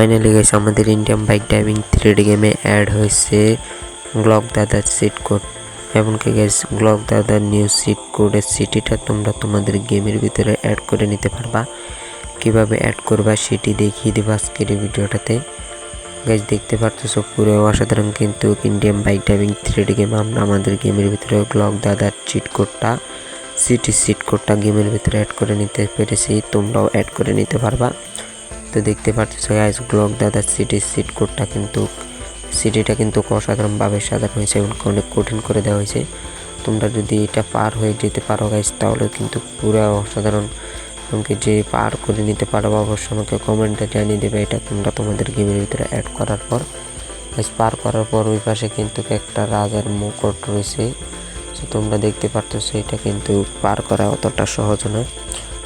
Finally গেছে আমাদের Indian bike driving three গেমে অ্যাড হয়েছে গ্লক দাদার সিট কোড এমনকি গেস গ্লক দাদার নিউ সিট কোডের সিটিটা তোমরা তোমাদের গেমের ভিতরে অ্যাড করে নিতে পারবা। কীভাবে অ্যাড করবা সেটি দেখিয়ে দেবো আজকের এই ভিডিওটাতে। গাইজ দেখতে পারতেছো পুরো অসাধারণ কিন্তু Indian bike driving three game আমরা আমাদের গেমের ভিতরে গ্লক দাদার চিট কোডটা সিটি সিট কোডটা গেমের ভিতরে অ্যাড করে নিতে পেরেছি। তোমরাও অ্যাড করে নিতে পারবা। তো দেখতে পারতেছো গাইজ গ্লক দাদার সিটির সিট কোডটা কিন্তু সিটিটা কিন্তু অসাধারণভাবে সাজানো হয়েছে এবং অনেক কঠিন করে দেওয়া হয়েছে। তোমরা যদি এটা পার হয়ে যেতে পারো গাইজ তাহলে কিন্তু পুরো অসাধারণ। এমনকি যে পার করে নিতে পারো, অবশ্যই আমাকে কমেন্টে জানিয়ে দেবে। এটা তোমরা তোমাদের গেমের ভিতরে অ্যাড করার পর গাইজ পার করার পর ওই পাশে কিন্তু একটা রাজার মুকুট রয়েছে। তোমরা দেখতে পারতেছো, এটা কিন্তু পার করা অতটা সহজ না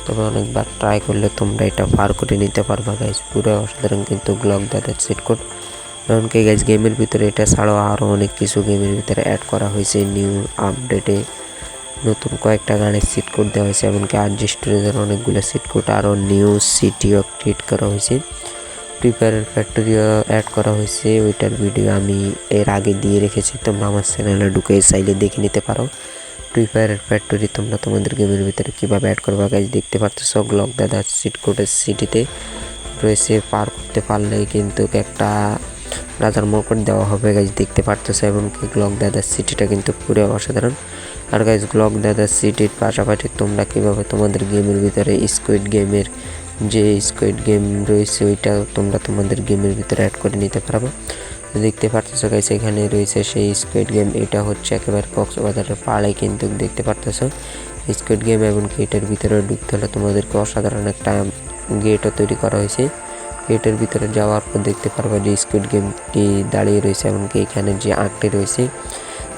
তবে অনেকবার ট্রাই করলে তোমরা এটা পার করে নিতে পারবা গাইজ পুরো অসাধারণ কিন্তু গ্লক দাদার সেট কোড এমনকি গাইজ গেমের ভিতরে এটা ছাড়াও আরও অনেক কিছু গেমের ভিতরে অ্যাড করা হয়েছে নিউ আপডেটে নতুন কয়েকটা গানের সিট কোড দেওয়া হয়েছে, এমনকি আর জি স্টোরেজের অনেকগুলো সিট কোড আরও নিউ সিটিও ক্রিয়েট করা হয়েছে। প্রিপেয়ারের ফ্যাক্টরিও অ্যাড করা হয়েছে, ওইটার ভিডিও আমি এর আগে দিয়ে রেখেছি, তোমরা আমার চ্যানেলে ঢুকে চাইলে দেখে নিতে পারো। প্রিপেয়ারের ফ্যাক্টরি তোমরা তোমাদের গেমের ভিতরে কীভাবে অ্যাড করবা? গাইজ দেখতে পারতেছো গ্লক দাদা সিট কোডের সিটিতে রয়েছে, পার করতে পারলেই কিন্তু একটা রাজার মকট দেওয়া হবে। গাইজ দেখতে পারতেছো এমনকি গ্লক দাদার সিটিটা কিন্তু পুরো অসাধারণ। আর গাইজ গ্লক দাদার সিটির পাশাপাশি তোমরা কীভাবে তোমাদের গেমের ভিতরে স্কুইড গেমের যে স্কুইড গেম রয়েছে, ওইটা তোমরা তোমাদের গেমের ভিতরে অ্যাড করে নিতে পারবে। দেখতে পারতেছো গাইস এখানে রয়েছে সেই স্কুইড গেম এটা হচ্ছে একেবারে কক্সবাজারের পাড়ে কিন্তু দেখতে পারতেছো। স্কুইড গেম এমনকি এটার ভিতরে ঢুকতে হলে তোমাদেরকে অসাধারণ একটা গেটও তৈরি করা হয়েছে। গেটের ভিতরে যাওয়ার পর দেখতে পারবে যে স্কুইড গেমটি দাঁড়িয়ে রয়েছে এমনকি এখানে যে আঁকটি রয়েছে,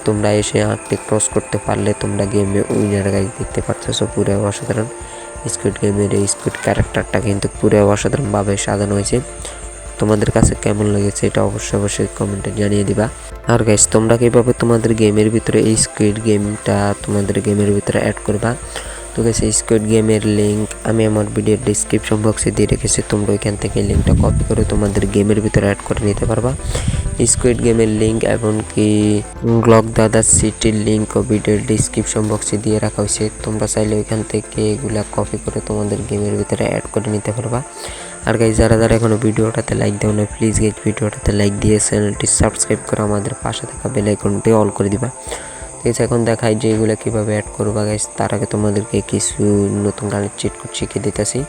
তোমরা এসে আঁকটি ক্রস করতে পারলে তোমরা গেমে উইনার গাইজ দেখতে পারতেছো, পুরো অসাধারণ। স্কুইড গেমের এই স্কুইড ক্যারেক্টারটা কিন্তু পুরো অসাধারণভাবে সাজানো হয়েছে। তোমাদের কাছে কেমন লেগেছে এটা অবশ্যই অবশ্যই কমেন্টে জানিয়ে দিবা। আর গাইস তোমরা কীভাবে তোমাদের গেমের ভিতরে এই স্কুইড গেমটা তোমাদের গেমের ভিতরে অ্যাড করবা? তো গেছে স্কুইড গেমের লিঙ্ক আমি আমার ভিডিওর ডিসক্রিপশন বক্সে দিয়ে রেখেছি। তোমরা ওইখান থেকে লিঙ্কটা কপি করে তোমাদের গেমের ভিতরে অ্যাড করে নিতে পারবা। স্কুইড গেমের লিঙ্ক এমনকি গ্লক দাদা সিটির লিঙ্ক ও ভিডিওর ডিসক্রিপশন বক্সে দিয়ে রাখা হয়েছে। তোমরা চাইলে ওইখান থেকে এগুলা কপি করে তোমাদের গেমের ভিতরে অ্যাড করে নিতে পারবা। আর গাইজ যারা যারা এখনও ভিডিওটাতে লাইক দেও না প্লিজ গাইজ ভিডিওটাতে লাইক দিয়ে চ্যানেলটি সাবস্ক্রাইব করে আমাদের পাশে থাকা বেল আইকনটি অল করে দিবা। ঠিক আছে, এখন দেখাই যে এগুলো কীভাবে অ্যাড করবা গাইজ তার আগে তোমাদেরকে কিছু নতুন গানের চিট কোড শিখিয়ে দিতেছি।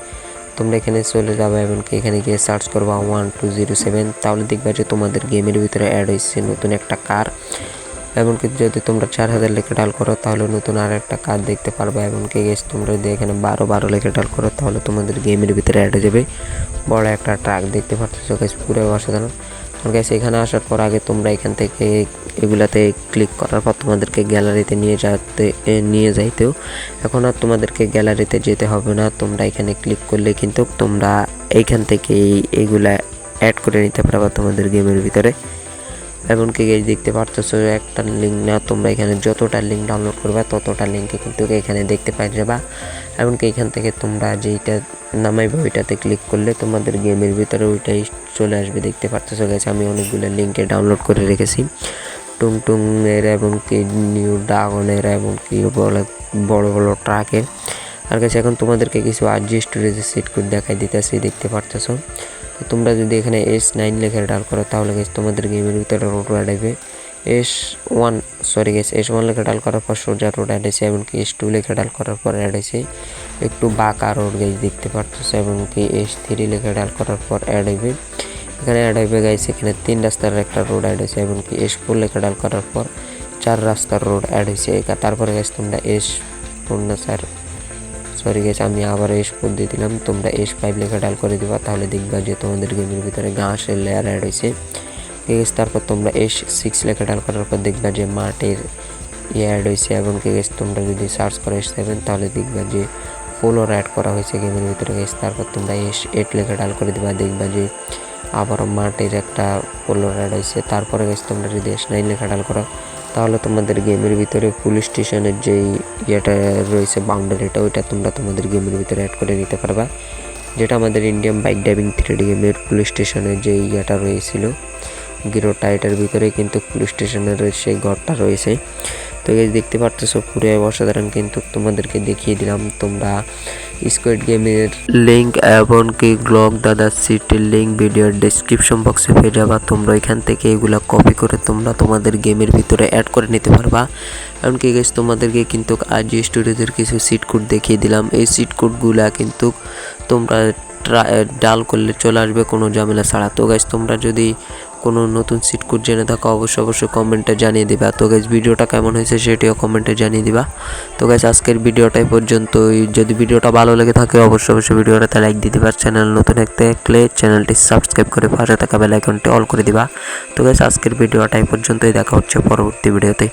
তোমরা এখানে চলে যাবে এমনকি এখানে গিয়ে সার্চ করবা ওয়ান টু জিরো সেভেন তাহলে দেখবা যে তোমাদের গেমের ভিতরে অ্যাড হয়েছে নতুন একটা কার এমনকি যদি তোমরা চার হাজার লেখে ডাল করো, তাহলে নতুন আর একটা কার দেখতে পারবে। এমনকি গেস তোমরা যদি এখানে বারো বারো লেখে ডাল করো, তাহলে তোমাদের গেমের ভিতরে অ্যাড হয়ে যাবে। বড় একটা ট্রাক দেখতে পাচ্ছ গাছ পুরো অসাধারণ। গ্যাস এখানে আসার পর আগে তোমরা এখান থেকে এগুলাতে ক্লিক করার পর তোমাদেরকে গ্যালারিতে নিয়ে যাতে নিয়ে যাইতেও। এখন আর তোমাদেরকে গ্যালারিতে যেতে হবে না, তোমরা এখানে ক্লিক করলে কিন্তু তোমরা এইখান থেকে এইগুলা অ্যাড করে নিতে পারবা তোমাদের গেমের ভিতরে। এমনকি এই দেখতে পারতেছো একটা লিঙ্ক না, তোমরা এখানে যতটা লিঙ্ক ডাউনলোড করবে ততটা লিঙ্কে কিন্তু এখানে দেখতে পাই যাবা। এমনকি এখান থেকে তোমরা যেইটা নামাইবে ওইটাতে ক্লিক করলে তোমাদের গেমের ভিতরে ওইটাই চলে আসবে, দেখতে পারতেছো গেছে আমি অনেকগুলো লিঙ্কে ডাউনলোড করে রেখেছি। টুং টুং এর এবং কি নিউ ড্রাগনের এবং কি বড় বড় বড় ট্রাকের আর কাছে এখন তোমাদেরকে কিছু আরজি স্টোরেজের সেট করে দেখাই দিতেছি, দেখতে পারতেছো? তো তোমরা যদি এখানে এস নাইন লেখে ডাল করো, তাহলে গেছে তোমাদের গেমের ভিতরে রোড হবে। এস ওয়ান সরি গেছে এস ওয়ান লেখে ডাল করার পর সোজা রোড অ্যাড হয়েছে এমনকি এস টু লেখে ডাল করার পর অ্যাড হয়েছে একটু বাঁকা রোড গেছে দেখতে পারতেছে? এমনকি এস থ্রি লেখে ডাল করার পর অ্যাড হবে। এখানে অ্যাড হবে গাইছে এখানে তিন রাস্তার একটা রোড অ্যাড হয়েছে এমনকি এস ফোর লেখে ডাল করার পর চার রাস্তার রোড অ্যাড হয়েছে তারপরে গেছে তোমরা এস না স্যার সরি গেছে আমি আবার এস ফোর দিয়ে দিলাম। তোমরা এস ফাইভ লেখা ডাল করে দিবা, তাহলে দেখবা যে তোমাদের গেমের ভিতরে ঘাসের লেয়ার অ্যাড হয়েছে। ঠিক আছে তারপর তোমরা এস সিক্স লেখা ডাল করার পর দেখবা যে মাঠের ইয়ে অ্যাড হয়েছে এবং কে গেছে তোমরা যদি সার্চ করে এস সেভেন তাহলে দেখবা যে ফলোর অ্যাড করা হয়েছে গেমের ভিতরে গেছে তারপর তোমরা এস এইট লেখা ডাল করে দিবা, দেখবা যে আবারও মাঠের একটা ফলোর অ্যাড হয়েছে। তারপরে গেছে তোমরা যদি এস নাইন লেখা ডাল করো তাহলে তোমাদের গেমের ভিতরে পুলিশ স্টেশনের যেই ইয়েটা রয়েছে বাউন্ডারিটা ওইটা তোমরা তোমাদের গেমের ভিতরে অ্যাড করে নিতে পারবা। যেটা আমাদের ইন্ডিয়ান বাইক ড্রাইভিং থ্রি গেমের পুলিশ স্টেশনের যে ইয়েটা রয়েছিল গিরোটা এটার ভিতরে কিন্তু পুলিশ স্টেশনের সেই ঘরটা রয়েছে। তো এই দেখতে পারতেছো, পুরো অসাধারণ কিন্তু তোমাদেরকে দেখিয়ে দিলাম। তোমরা স্কোয়াড গেমের লিঙ্ক এবং কি গ্লক দাদা সিটির লিঙ্ক ভিডিওর ডেসক্রিপশন বক্সে পেয়ে যাবা। তোমরা এখান থেকে এগুলা কপি করে তোমরা তোমাদের গেমের ভিতরে অ্যাড করে নিতে পারবা। এমনকি গেছ তোমাদেরকে কিন্তু আজ স্টুডিওদের কিছু সিট কোড দেখিয়ে দিলাম। এই সিট কোডগুলা কিন্তু তোমরা ডাল করলে চলে আসবে, কোনো ঝামেলা ছাড়া। তো গাইজ তোমরা যদি কোনো নতুন সিট কোড জেনে থাকো, অবশ্যই অবশ্যই কমেন্টে জানিয়ে দিবা। তো গ্যাস ভিডিওটা কেমন হয়েছে সেটিও কমেন্টে জানিয়ে দিবা। তো গ্যাস আজকের ভিডিওটাই পর্যন্তই। যদি ভিডিওটা ভালো লেগে থাকে, অবশ্যই অবশ্যই ভিডিওটাতে লাইক দিয়ে দিবা। চ্যানেল নতুন একটা থাকলে চ্যানেলটি সাবস্ক্রাইব করে পাশে থাকা বেল আইকনটি অল করে দিবা। তো গ্যাস আজকের ভিডিওটাই পর্যন্তই। দেখা হচ্ছে পরবর্তী ভিডিওতে।